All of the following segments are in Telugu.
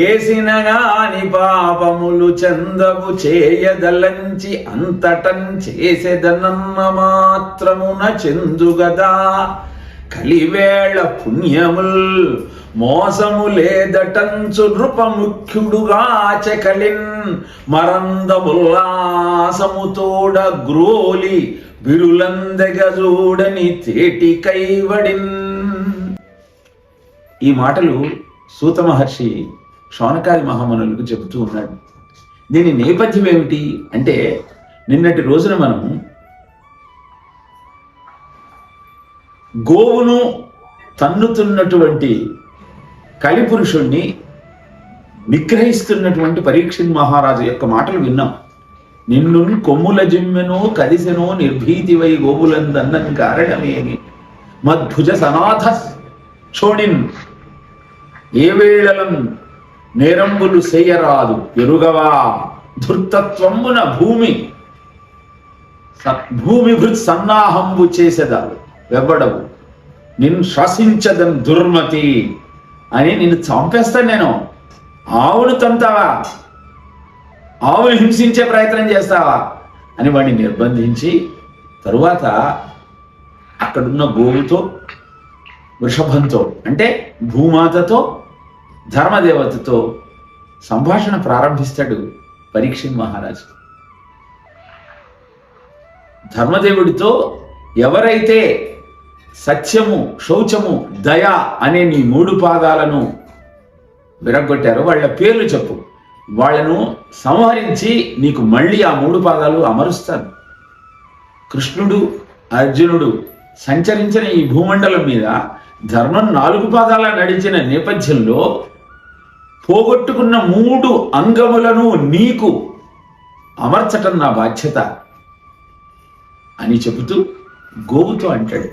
చేసిన గాని పాపములు చందవు చేయదలంచి అంతటం చేసేదనన్న మాత్రమున చెందుగదా. కలివేళ పుణ్యముల్ మోసము లేదటంచు నృపముఖ్యుడుగా చెకలిన్ మరందముల్లాసముతోడ గ్రోలి బిరులందెగజూడని తేటి కైవడిన్ ఈ మాటలు సూత మహర్షి శౌనకాది మహామనులకు చెబుతూ ఉన్నాడు. దీని నేపథ్యం ఏమిటి అంటే నిన్నటి రోజున మనం గోవును తన్నుతున్నటువంటి కలిపురుషుణ్ణి నిగ్రహిస్తున్నటువంటి పరీక్షిత్ మహారాజు యొక్క మాటలు విన్నాం. నిన్ను కొమ్ముల జిమ్మెనో కదిసెను నిర్భీతివై గోవులందన్న కారణమేమి? మద్భుజ సనాథ చోణిన్ ఏ వేళలం నేరంబులు చేయరాదు ఎరుగవా? ధృతత్వమున భూమి భూమి భృత్ సన్నాహంబు చేసేదాడు వెవ్వడవు. నిన్ను శ్వసించదని దుర్మతి అని నిన్ను చంపేస్తాను నేను. ఆవును తంతావా? ఆవును హింసించే ప్రయత్నం చేస్తావా? అని వాడిని నిర్బంధించి తరువాత అక్కడున్న గోవుతో వృషభంతో అంటే భూమాతతో ధర్మదేవతతో సంభాషణ ప్రారంభిస్తాడు పరీక్ష మహారాజు. ధర్మదేవుడితో ఎవరైతే సత్యము శౌచము దయ అనే నీ మూడు పాదాలను విరగొట్టారో వాళ్ళ పేర్లు చెప్పు. వాళ్ళను సంహరించి నీకు మళ్ళీ ఆ మూడు పాదాలు అమరుస్తాను. కృష్ణుడు అర్జునుడు సంచరించిన ఈ భూమండలం మీద ధర్మం నాలుగు పాదాల నడిచిన నేపథ్యంలో పోగొట్టుకున్న మూడు అంగములను నీకు అమర్చటం నా బాధ్యత అని చెబుతూ గోవుతో అంటాడు.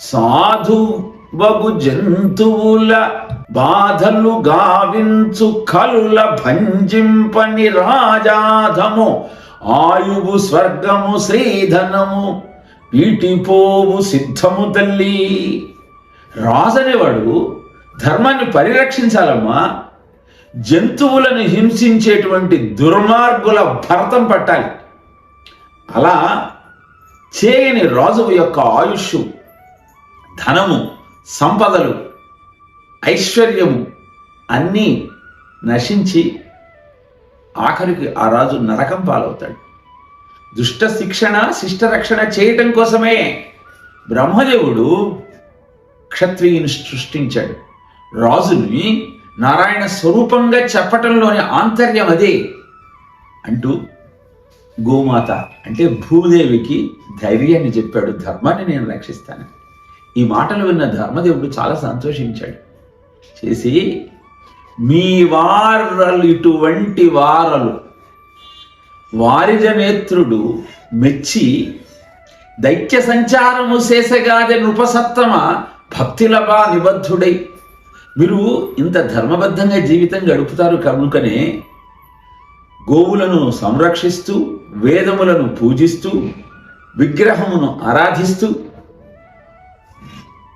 సాధు వగు జంతువుల బాధలు గావించు కలుల భంజింపని రాజాధము ఆయువు స్వర్గము శ్రీధనము వీటిపోవు సిద్ధము తల్లి. రాజనేవాడు ధర్మాన్ని పరిరక్షించాలమ్మా. జంతువులను హింసించేటువంటి దుర్మార్గుల భరతం పట్టాలి. అలా చేయని రాజు యొక్క ఆయుష్ ధనము సంపదలు ఐశ్వర్యము అన్నీ నశించి ఆఖరికి ఆ రాజు నరకం పాలవుతాడు. దుష్ట శిక్షణ శిష్ట రక్షణ చేయటం కోసమే బ్రహ్మదేవుడు క్షత్రియుని సృష్టించాడు. రాజుని నారాయణ స్వరూపంగా చెప్పటంలోని ఆంతర్యం అదే అంటూ గోమాత అంటే భూదేవికి ధైర్యాన్ని చెప్పాడు. ధర్మాన్ని నేను రక్షిస్తాను. ఈ మాటలు విన్న ధర్మదేవుడు చాలా సంతోషించాడు. చేసి మీ వారలు ఇటువంటి వారలు వారిజనేత్రుడు మెచ్చి దైత్య సంచారము శేషగాది నృపసత్తమ భక్తిలభా నిబద్ధుడై మీరు ఇంత ధర్మబద్ధంగా జీవితం గడుపుతారు కనుకనే గోవులను సంరక్షిస్తూ వేదములను పూజిస్తూ విగ్రహమును ఆరాధిస్తూ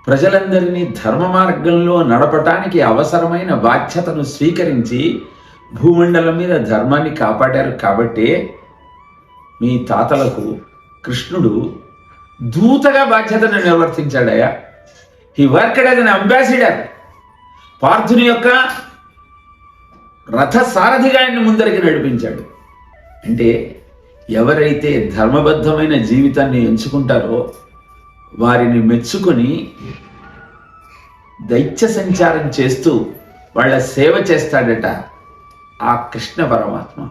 ప్రజలందరినీ ధర్మ మార్గంలో నడపటానికి అవసరమైన బాధ్యతను స్వీకరించి భూమండలం మీద ధర్మాన్ని కాపాడారు కాబట్టే మీ తాతలకు కృష్ణుడు దూతగా బాధ్యతను నిర్వర్తించాడయ్యా. He worked as an ambassador పార్థుని యొక్క రథ సారథిగా ఆయన్ని ముందరికి నడిపించాడు. అంటే ఎవరైతే ధర్మబద్ధమైన జీవితాన్ని ఎంచుకుంటారో వారిని మెచ్చుకొని దైత్య సంచారం చేస్తూ వాళ్ళ సేవ చేస్తాడట ఆ కృష్ణ పరమాత్మ.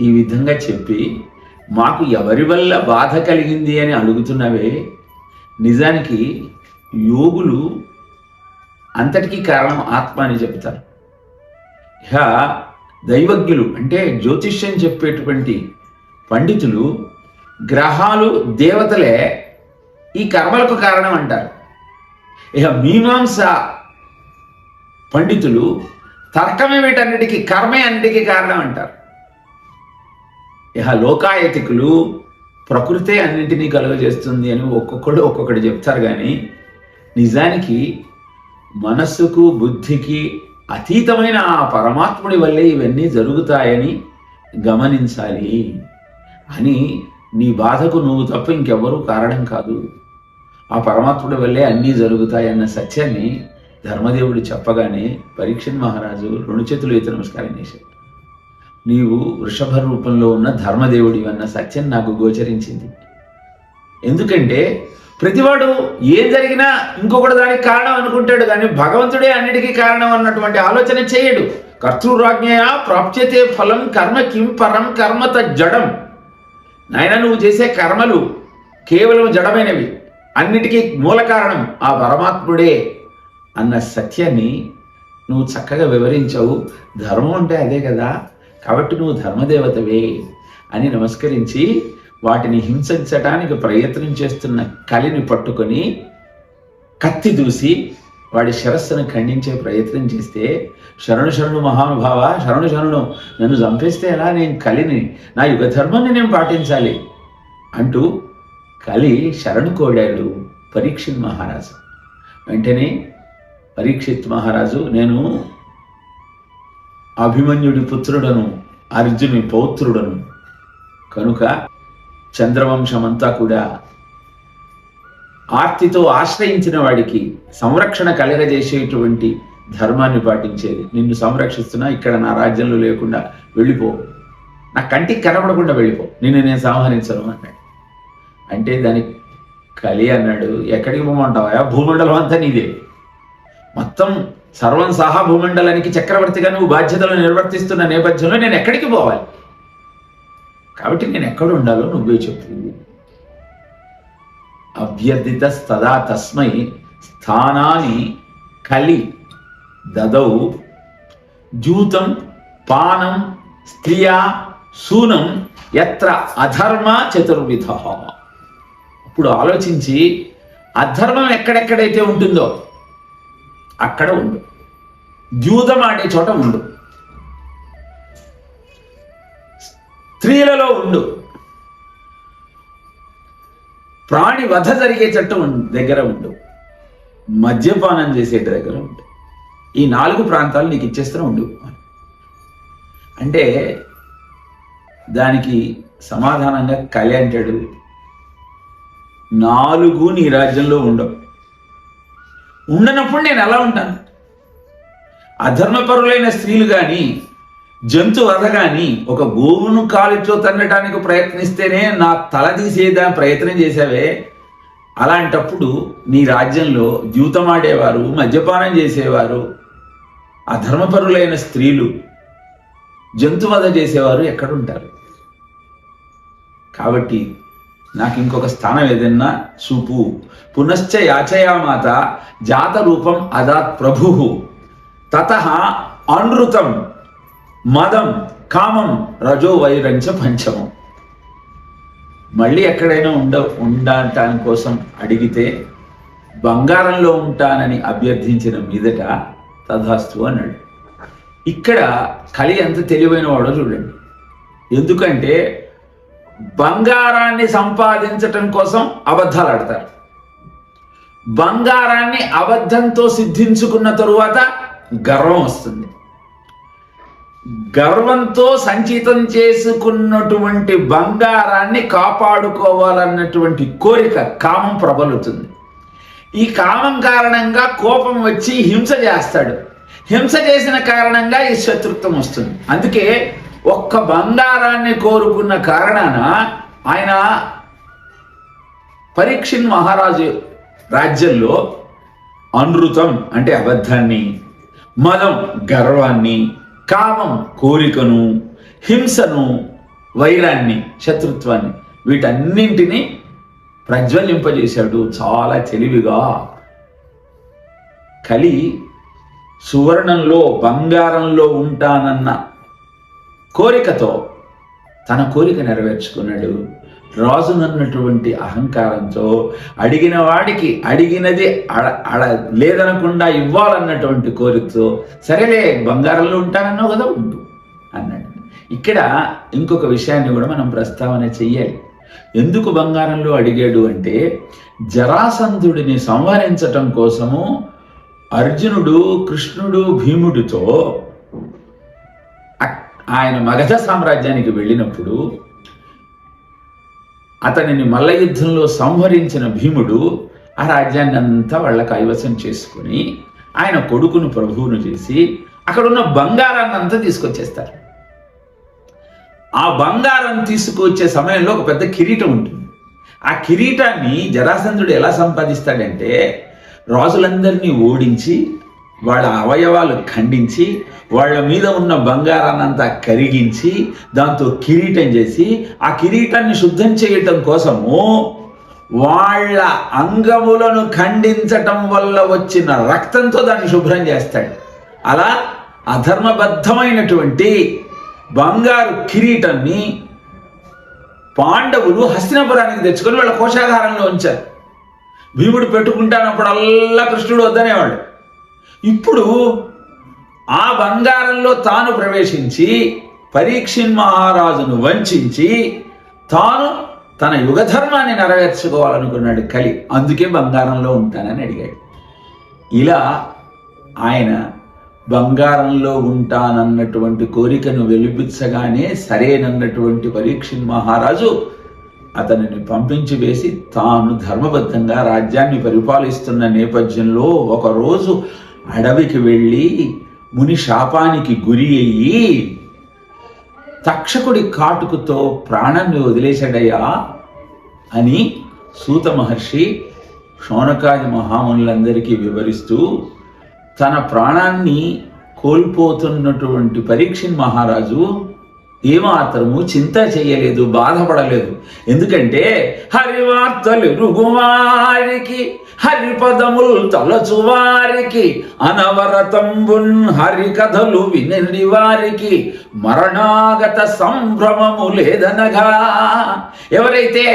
ఈ విధంగా చెప్పి మాకు ఎవరి వల్ల బాధ కలిగింది అని అడుగుతున్నవే? నిజానికి యోగులు అంతటికీ కారణం ఆత్మ అని చెప్తారు ఇక దైవజ్ఞులు అంటే జ్యోతిష్యం చెప్పేటువంటి పండితులు గ్రహాలు దేవతలే ఈ కర్మలకు కారణం అంటారు. ఇక మీమాంస పండితులు తర్కమే వీటన్నిటికీ కర్మే అన్నిటికీ కారణం అంటారు. ఇక లోకాయతికులు ప్రకృతే అన్నింటినీ కలుగజేస్తుంది అని ఒక్కొక్కడు ఒక్కొక్కటి చెప్తారు కానీ నిజానికి మనస్సుకు బుద్ధికి అతీతమైన ఆ పరమాత్ముడి వల్లే ఇవన్నీ జరుగుతాయని గమనించాలి అని నీ బాధకు నువ్వు తప్ప ఇంకెవ్వరూ కారణం కాదు. ఆ పరమాత్ముడి వల్లే అన్నీ జరుగుతాయన్న సత్యాన్ని ధర్మదేవుడు చెప్పగానే పరీక్షణ్ మహారాజు రెండు చేతులు ఎత్తి నమస్కారం చేశాడు. నీవు వృషభ రూపంలో ఉన్న ధర్మదేవుడి అన్న సత్యం నాకు గోచరించింది. ఎందుకంటే ప్రతివాడు ఏం జరిగినా ఇంకొకటి దానికి కారణం అనుకుంటాడు కానీ భగవంతుడే అన్నిటికీ కారణం అన్నటువంటి ఆలోచన చేయడు. కర్తృరాజ్ఞయ ప్రాప్యతే ఫలం కర్మ కిం పరం కర్మత జడం. నాయన నువ్వు చేసే కర్మలు కేవలం జడమైనవి అన్నిటికీ మూల కారణం ఆ పరమాత్ముడే అన్న సత్యాన్ని నువ్వు చక్కగా వివరించావు. ధర్మం అంటే అదే కదా కాబట్టి నువ్వు ధర్మదేవతవే అని నమస్కరించి వాటిని హింసించటానికి ప్రయత్నం చేస్తున్న కలిని పట్టుకొని కత్తి దూసి వాడి శిరస్సును ఖండించే ప్రయత్నం చేస్తే శరణు శరణు మహానుభావ శరణు శరణు నన్ను చంపేస్తే ఎలా నేను కలిని నా యుగ ధర్మాన్ని నేను పాటించాలి? అంటూ కలి శరణు కోడాడు పరీక్షిత్ మహారాజు. వెంటనే పరీక్షిత్ మహారాజు నేను అభిమన్యుడి పుత్రుడను అర్జుని పౌత్రుడను కనుక చంద్రవంశమంతా కూడా ఆర్తితో ఆశ్రయించిన వాడికి సంరక్షణ కలగజేసేటువంటి ధర్మాన్ని పాటించేది. నిన్ను సంరక్షిస్తున్నా ఇక్కడ నా రాజ్యంలో లేకుండా వెళ్ళిపో. నా కంటికి కనపడకుండా వెళ్ళిపో. నిన్ను నేను సంహరించను అన్నాడు. అంటే దానికి కలి అన్నాడు ఎక్కడికి పోమంటావా భూమండలం అంతా నీదే. మొత్తం సర్వం సహా భూమండలానికి చక్రవర్తిగా నువ్వు బాధ్యతలు నిర్వర్తిస్తున్న నేపథ్యంలో నేను ఎక్కడికి పోవాలి? కాబట్టి నేను ఎక్కడ ఉండాలో నువ్వే చెప్పు. అభ్యర్థిత స్తదా తస్మై స్థానాన్ని కలి దదౌ జూతం పానం స్త్రియా శూనం ఎత్ర అధర్మ చతుర్విధ. ఇప్పుడు ఆలోచించి అధర్మం ఎక్కడెక్కడైతే ఉంటుందో అక్కడ ఉండు. ద్యూతం ఆడే చోట ఉండు. స్త్రీలలో ఉండు. ప్రాణి వధ జరిగే చట్టం దగ్గర ఉండు. మద్యపానం చేసే దగ్గర ఉండు. ఈ నాలుగు ప్రాంతాలు నీకు ఇచ్చేస్తూనే ఉండు. అంటే దానికి సమాధానంగా కలి అంటాడు నాలుగు నీ రాజ్యంలో ఉండవు. ఉండనప్పుడు నేను ఎలా ఉంటాను? అధర్మపరులైన స్త్రీలు కానీ జంతు వధ కానీ ఒక గోవును కాలిట్లో తన్నడానికి ప్రయత్నిస్తేనే నా తల తీసేదా ప్రయత్నం చేసావే అలాంటప్పుడు నీ రాజ్యంలో ద్యూతమాడేవారు మద్యపానం చేసేవారు అధర్మపరులైన స్త్రీలు జంతువధ చేసేవారు ఎక్కడుంటారు? కాబట్టి నాకు ఇంకొక స్థానం ఏదన్నా చూపు. పునశ్చ యాచయామాత జాత రూపం అదాత్ ప్రభు. తత అనృతం మదం కామం రజో వైరంచ పంచమం. మళ్ళీ ఎక్కడైనా ఉండ ఉండటాని కోసం అడిగితే బంగారంలో ఉంటానని అభ్యర్థించిన మీదట తథాస్తు అన్నాడు. ఇక్కడ కలి ఎంత తెలివైన వాడో చూడండి. ఎందుకంటే బంగారాన్ని సంపాదించటం కోసం అబద్ధాలు ఆడతారు బంగారాన్ని అబద్ధంతో సిద్ధించుకున్న తరువాత గర్వం వస్తుంది. గర్వంతో సంచితం చేసుకున్నటువంటి బంగారాన్ని కాపాడుకోవాలన్నటువంటి కోరిక కామం ప్రబలుతుంది. ఈ కామం కారణంగా కోపం వచ్చి హింస చేస్తాడు. హింస చేసిన కారణంగా ఈ శత్రుత్వం వస్తుంది. అందుకే ఒక్క బంగారాన్ని కోరుకున్న కారణాన ఆయన పరీక్షిన్ మహారాజు రాజ్యంలో అనృతం అంటే అబద్ధాన్ని మదం గర్వాన్ని కామం కోరికను హింసను వైరాన్ని శత్రుత్వాన్ని వీటన్నింటినీ ప్రజ్వలింపజేశాడు. చాలా తెలివిగా కలి సువర్ణంలో బంగారంలో ఉంటానన్న కోరికతో తన కోరిక నెరవేర్చుకున్నాడు. రాజునన్నటువంటి అహంకారంతో అడిగిన వాడికి అడిగినది అడ అడ లేదనకుండా ఇవ్వాలన్నటువంటి కోరికతో సరేలే బంగారంలో ఉంటానన్నావు కదా ఉండు అన్నాడు. ఇక్కడ ఇంకొక విషయాన్ని కూడా మనం ప్రస్తావన చెయ్యాలి. ఎందుకు బంగారంలో అడిగాడు అంటే జరాసంధుడిని సంహరించటం కోసము అర్జునుడు కృష్ణుడు భీముడితో ఆయన మగధ సామ్రాజ్యానికి వెళ్ళినప్పుడు అతనిని మల్ల యుద్ధంలో సంహరించిన భీముడు ఆ రాజ్యాన్ని అంతా వాళ్ళ కైవసం చేసుకుని ఆయన కొడుకును ప్రభువును చేసి అక్కడున్న బంగారాన్ని అంతా తీసుకొచ్చేస్తారు. ఆ బంగారం తీసుకొచ్చే సమయంలో ఒక పెద్ద కిరీటం ఉంటుంది. ఆ కిరీటాన్ని జరాసంధుడు ఎలా సంపాదిస్తాడంటే రాజులందరినీ ఓడించి వాళ్ళ అవయవాలు ఖండించి వాళ్ళ మీద ఉన్న బంగారాన్నంతా కరిగించి దాంతో కిరీటం చేసి ఆ కిరీటాన్ని శుద్ధం చేయటం కోసము వాళ్ళ అంగములను ఖండించటం వల్ల వచ్చిన రక్తంతో దాన్ని శుభ్రం చేస్తాడు. అలా అధర్మబద్ధమైనటువంటి బంగారు కిరీటాన్ని పాండవులు హస్తినపురానికి తెచ్చుకొని వాళ్ళ కోశాగారంలో ఉంచారు. భీముడు పెట్టుకుంటానప్పుడల్లా కృష్ణుడు వద్దనేవాడు. ఇప్పుడు ఆ బంగారంలో తాను ప్రవేశించి పరీక్షిన్ మహారాజును వంచించి తాను తన యుగధర్మాన్ని నెరవేర్చుకోవాలనుకున్నాడు కలి. అందుకే బంగారంలో ఉంటానని అడిగాడు. ఇలా ఆయన బంగారంలో ఉంటానన్నటువంటి కోరికను వెలిపించగానే సరేనన్నటువంటి పరీక్షిన్ మహారాజు అతనిని పంపించి వేసి తాను ధర్మబద్ధంగా రాజ్యాన్ని పరిపాలిస్తున్న నేపథ్యంలో ఒకరోజు అడవికి వెళ్ళి ముని శాపానికి గురి అయ్యి తక్షకుడి కాటుకుతో ప్రాణాన్ని వదిలేశాడయ్యా అని సూత మహర్షి శౌనకాది మహామునులందరికీ వివరిస్తూ తన ప్రాణాన్ని కోల్పోతున్నటువంటి పరీక్షన్ మహారాజు ఏమాత్రము చింత చేయలేదు బాధపడలేదు. ఎందుకంటే హరివార్తలు రుగువారికి హరిపదములు తలచువారికి అనవరతంబున్ హరి కథలు వారికి మరణాగత సంభ్రమము లేదనగా. ఎవరైతే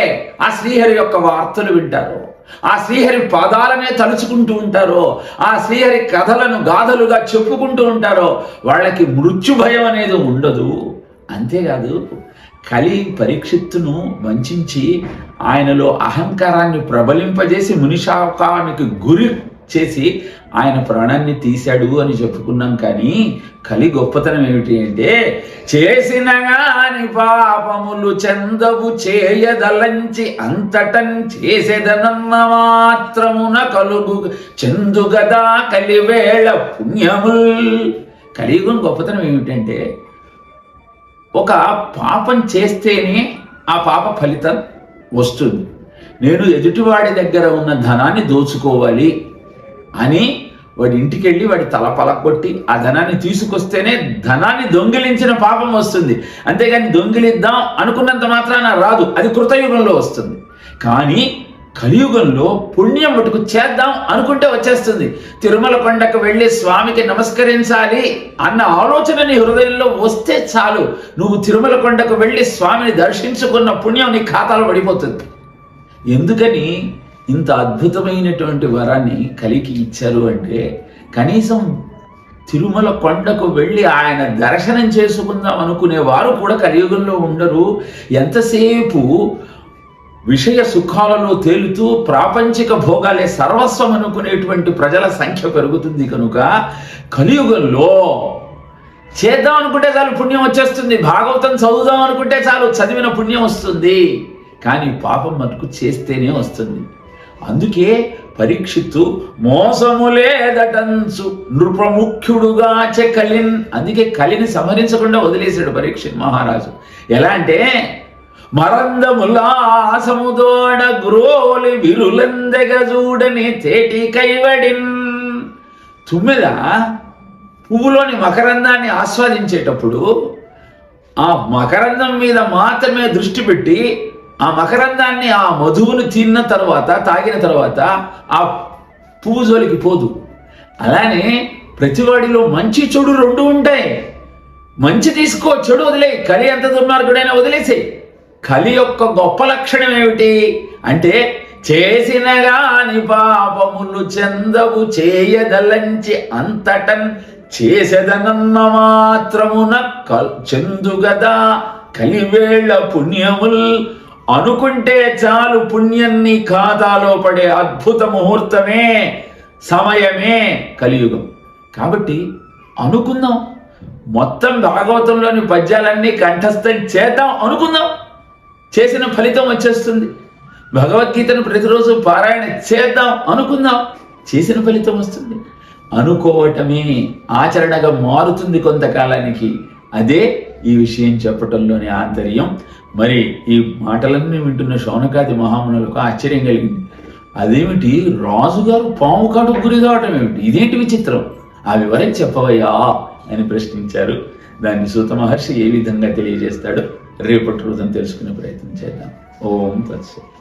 ఆ శ్రీహరి యొక్క వార్తలు వింటారో ఆ శ్రీహరి పదాలనే తలుచుకుంటూ ఉంటారో ఆ శ్రీహరి కథలను గాథలుగా చెప్పుకుంటూ ఉంటారో వాళ్ళకి మృత్యు భయం అనేది ఉండదు. అంతేకాదు కలి పరీక్షిత్తును వంచి ఆయనలో అహంకారాన్ని ప్రబలింపజేసి మునిషాకానికి గురి చేసి ఆయన ప్రాణాన్ని తీశాడు అని చెప్పుకున్నాం కానీ కలి గొప్పతనం ఏమిటి అంటే చేసిన గాని పాపములు చందవు చేయదలంచి అంతటం చేసేదనన్న మాత్రమున కలుగు చందుగదా కలివేళ పుణ్యముల్. కలియుగం గొప్పతనం ఏమిటంటే ఒక పాపం చేస్తేనే ఆ పాప ఫలితం వస్తుంది. నేను ఎదుటివాడి దగ్గర ఉన్న ధనాన్ని దోచుకోవాలి అని వాడి ఇంటికి వెళ్ళి వాడి తల పలకొట్టి ఆ ధనాన్ని తీసుకొస్తేనే ధనాన్ని దొంగిలించిన పాపం వస్తుంది. అంతేగాని దొంగిలిద్దాం అనుకున్నంత మాత్రాన రాదు. అది కృతయుగంలో వస్తుంది. కానీ కలియుగంలో పుణ్యం మటుకు చేద్దాం అనుకుంటే వచ్చేస్తుంది. తిరుమల కొండకు వెళ్ళి స్వామికి నమస్కరించాలి అన్న ఆలోచన నీ హృదయంలో వస్తే చాలు. నువ్వు తిరుమల కొండకు వెళ్ళి స్వామిని దర్శించుకున్న పుణ్యం నీ ఖాతాలో పడిపోతుంది. ఎందుకని? ఇంత అద్భుతమైనటువంటి వరాన్ని కలికి ఇచ్చారు అంటే కనీసం తిరుమల కొండకు వెళ్ళి ఆయన దర్శనం చేసుకుందాం అనుకునే వారు కూడా కలియుగంలో ఉండరు. ఎంతసేపు విషయ సుఖాలలో తేలుతూ ప్రాపంచిక భోగాలే సర్వస్వం అనుకునేటువంటి ప్రజల సంఖ్య పెరుగుతుంది కనుక కలియుగంలో చేద్దాం అనుకుంటే చాలు పుణ్యం వచ్చేస్తుంది భాగవతం చదువుదాం అనుకుంటే చాలు చదివిన పుణ్యం వస్తుంది. కానీ పాపం మనకు చేస్తేనే వస్తుంది. అందుకే పరీక్షిత్తు మోసము లేదటంచు నృపముఖ్యుడుగా చె కలిన్ అందుకే కలిని సంహరించకుండా వదిలేశాడు పరీక్షిత్ మహారాజు. ఎలా అంటే మరందములాసముదోడ గ్రోలి విరులందెగ చూడని తేటి కైవడిన్ తుమ్మిద పువ్వులోని మకరందాన్ని ఆస్వాదించేటప్పుడు ఆ మకరందం మీద మాత్రమే దృష్టి పెట్టి ఆ మకరందాన్ని ఆ మధువును తిన్న తర్వాత తాగిన తర్వాత ఆ పువ్వు జోలికి పోదు అలానే ప్రతివాడిలో మంచి చెడు రెండు ఉంటాయి మంచి తీసుకో చెడు వదిలే కలి ఎంత దుర్మార్గుడైనా వదిలేసేయి కలి యొక్క గొప్ప లక్షణం ఏమిటి? అంటే చేసిన గాని పాపములు చెందవు చేయదలంచి అంతటన్ చేసేదనన్న మాత్రమున కల్ చెందుగదా కలివేళ్ళ పుణ్యముల్ అనుకుంటే చాలు పుణ్యాన్ని ఖాతాలో పడే అద్భుత ముహూర్తమే సమయమే కలియుగం. కాబట్టి అనుకుందాం. మొత్తం భాగవతంలోని పద్యాలన్నీ కంఠస్థం చేద్దాం అనుకుందాం. చేసిన ఫలితం వచ్చేస్తుంది. భగవద్గీతను ప్రతిరోజు పారాయణ చేద్దాం అనుకుందాం. చేసిన ఫలితం వస్తుంది. అనుకోవటమే ఆచరణగా మారుతుంది కొంతకాలానికి. అదే ఈ విషయం చెప్పటంలోని ఆంతర్యం. మరి ఈ మాటలన్నీ వింటున్న శౌనకాది మహామునులకు ఆశ్చర్యం కలిగింది. అదేమిటి? రాజుగారు పాము కాటుకు గురి కావటం ఏమిటి? ఇదేంటి విచిత్రం? ఆ వివరం చెప్పవయ్యా అని ప్రశ్నించారు. దాన్ని సూత మహర్షి ఏ విధంగా తెలియజేస్తాడో? రేపటి రోజున తెలుసుకునే ప్రయత్నం చేద్దాం. ఓం తత్సత్.